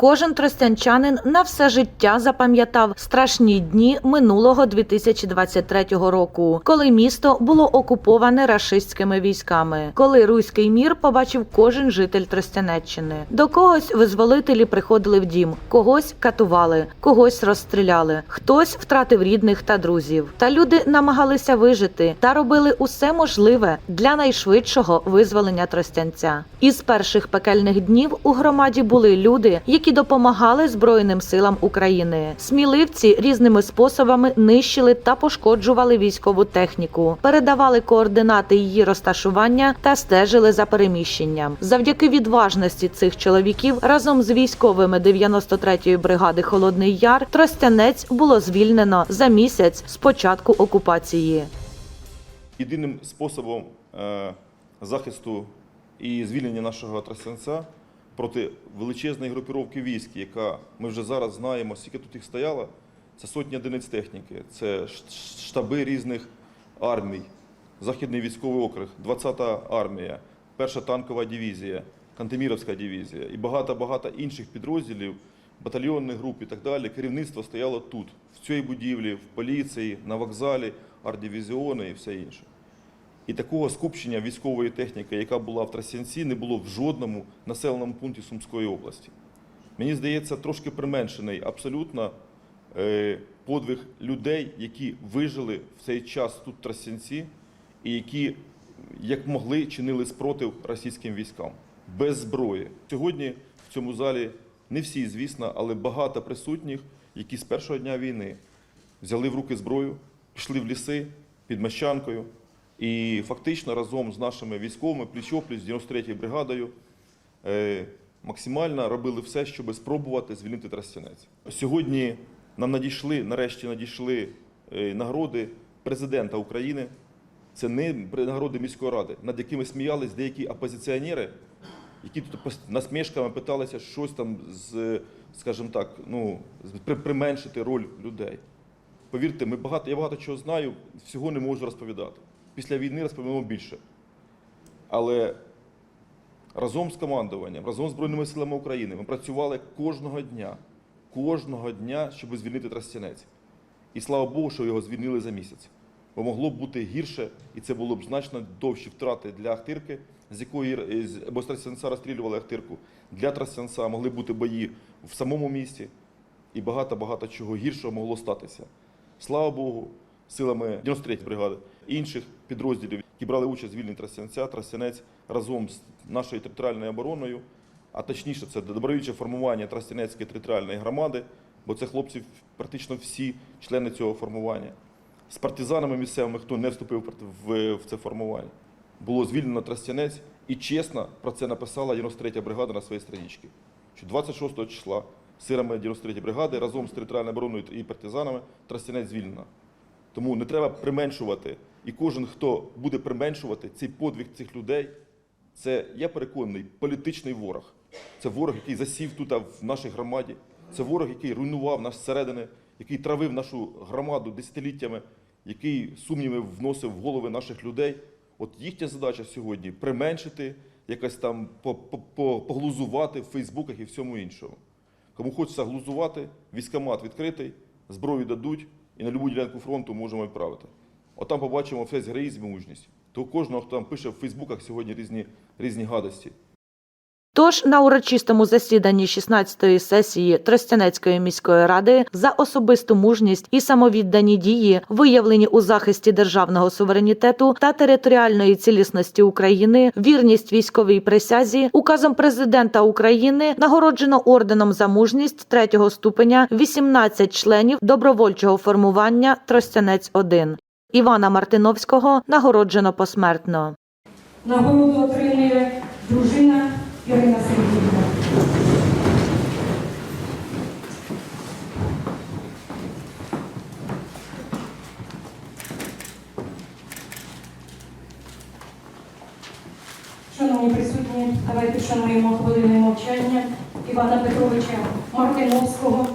Кожен тростянчанин на все життя запам'ятав страшні дні минулого 2023 року, коли місто було окуповане рашистськими військами, коли руський мір побачив кожен житель Тростянеччини. До когось визволителі приходили в дім, когось катували, когось розстріляли, хтось втратив рідних та друзів. Та люди намагалися вижити та робили усе можливе для найшвидшого визволення тростянця. Із перших пекельних днів у громаді були люди, які допомагали Збройним силам України. Сміливці різними способами нищили та пошкоджували військову техніку, передавали координати її розташування та стежили за переміщенням. Завдяки відважності цих чоловіків разом з військовими 93-ї бригади Холодний Яр Тростянець було звільнено за місяць з початку окупації. Єдиним способом е, захисту і звільнення нашого тростянця проти величезної групіровки військ, яка ми вже зараз знаємо, скільки тут їх стояло, це сотні одиниць техніки, це штаби різних армій, Західний військовий округ, 20-та армія, перша танкова дивізія, Кантеміровська дивізія і багато-багато інших підрозділів, батальйонних груп і так далі. Керівництво стояло тут, в цій будівлі, в поліції, на вокзалі, арт-дивізіони і все інше. І такого скупчення військової техніки, яка була в Тростянці, не було в жодному населеному пункті Сумської області. Мені здається, трошки применшений абсолютно е, подвиг людей, які вижили в цей час тут в Тростянці, і які, як могли, чинили спротив російським військам без зброї. Сьогодні в цьому залі не всі, звісно, але багато присутніх, які з першого дня війни взяли в руки зброю, пішли в ліси під Мещанкою. І фактично разом з нашими військовими пліч-опліч з 93-ю бригадою е, максимально робили все, щоб спробувати звільнити Тростянець. Сьогодні нам надійшли, нарешті надійшли е, нагороди президента України. Це не нагороди міської ради, над якими сміялись деякі опозиціонери, які тут насмішками питалися щось там з, скажімо так, ну, применшити роль людей. Повірте, ми багато, я багато чого знаю, всього не можу розповідати. Після війни розповімо більше. Але разом з командуванням, разом з Збройними силами України ми працювали кожного дня, кожного дня, щоб звільнити Тростянець. І слава Богу, що його звільнили за місяць. Бо могло б бути гірше, і це було б значно довші втрати для Ахтирки, з якої е, бо з Тростянця розстрілювали Ахтирку. Для Тростянця могли бути бої в самому місті, і багато-багато чого гіршого могло статися. Слава Богу, силами 93-ї бригади інших підрозділів, які брали участь в звільненні Тростянця, Тростянець разом з нашою територіальною обороною, а точніше, це добровільче формування Тростянецької територіальної громади, бо це хлопці практично всі члени цього формування. З партизанами місцевими, хто не вступив в, це формування. Було звільнено Тростянець, і чесно про це написала 93-я бригада на своїй страничці. 26 числа силами 93-ї бригади разом з територіальною обороною і партизанами Тростянець звільнено. Тому не треба применшувати. І кожен, хто буде применшувати цей подвиг цих людей, це, я переконаний, політичний ворог. Це ворог, який засів тут в нашій громаді. Це ворог, який руйнував нас зсередини, який травив нашу громаду десятиліттями, який сумніви вносив в голови наших людей. От їхня задача сьогодні применшити, якось там по- по- по- поглузувати в Фейсбуках і всьому іншому. Кому хочеться глузувати, військомат відкритий, зброю дадуть і на будь-яку ділянку фронту можемо відправити. От там побачимо весь героїзм і мужність. То кожного, хто там пише в Фейсбуках сьогодні різні, різні гадості. Тож на урочистому засіданні 16-ї сесії Тростянецької міської ради за особисту мужність і самовіддані дії, виявлені у захисті державного суверенітету та територіальної цілісності України, вірність військовій присязі, указом президента України нагороджено орденом за мужність третього ступеня 18 членів добровольчого формування Тростянець 1 Івана Мартиновського нагороджено посмертно. Нагороду отримує дружина Ірина Сергіївна. Шановні присутні, давайте вшануємо хвилиною мовчання Івана Петровича Мартиновського,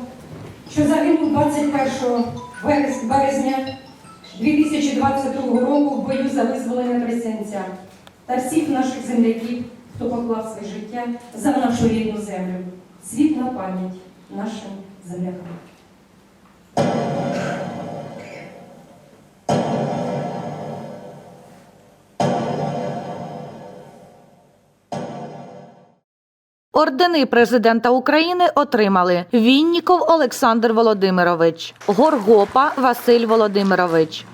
що загинув 21 березня 2022 року в бою за визволення Тресенця та всіх наших земляків, хто поклав своє життя за нашу рідну землю. світла пам'ять нашим землякам. Ордени президента України отримали Вінніков Олександр Володимирович, Горгопа Василь Володимирович,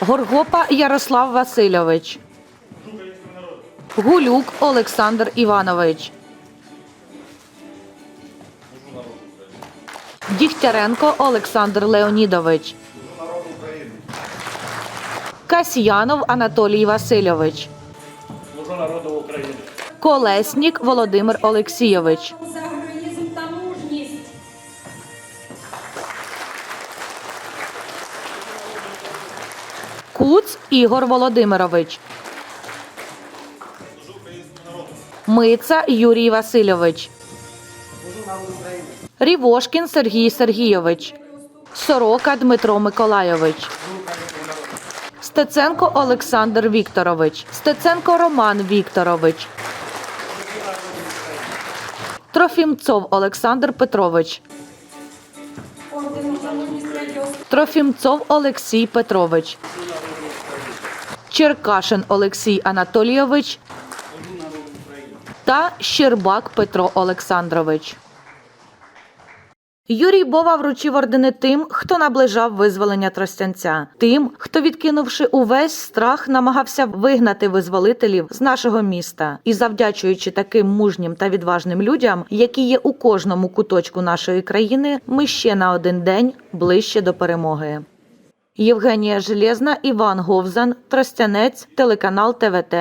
Горгопа Ярослав Васильович, Гулюк Олександр Іванович, Дігтяренко Олександр Леонідович, Касьянов Анатолій Васильович. Колеснік Володимир Олексійович, За. Куц Ігор Володимирович, Миця Юрій Васильович, Рівошкін Сергій Сергійович, Сорока Дмитро Миколайович, Стеценко Олександр Вікторович, Стеценко Роман Вікторович, Трофімцов Олександр Петрович, Трофімцов Олексій Петрович. Черкашин Олексій Анатолійович та Щербак Петро Олександрович. Юрій Бова вручив ордени тим, хто наближав визволення Тростянця, тим, хто, відкинувши увесь страх, намагався вигнати визволителів з нашого міста. І завдячуючи таким мужнім та відважним людям, які є у кожному куточку нашої країни, ми ще на один день ближче до перемоги. Євгенія Железна, Іван Говзан, Тростянець, телеканал ТВТ.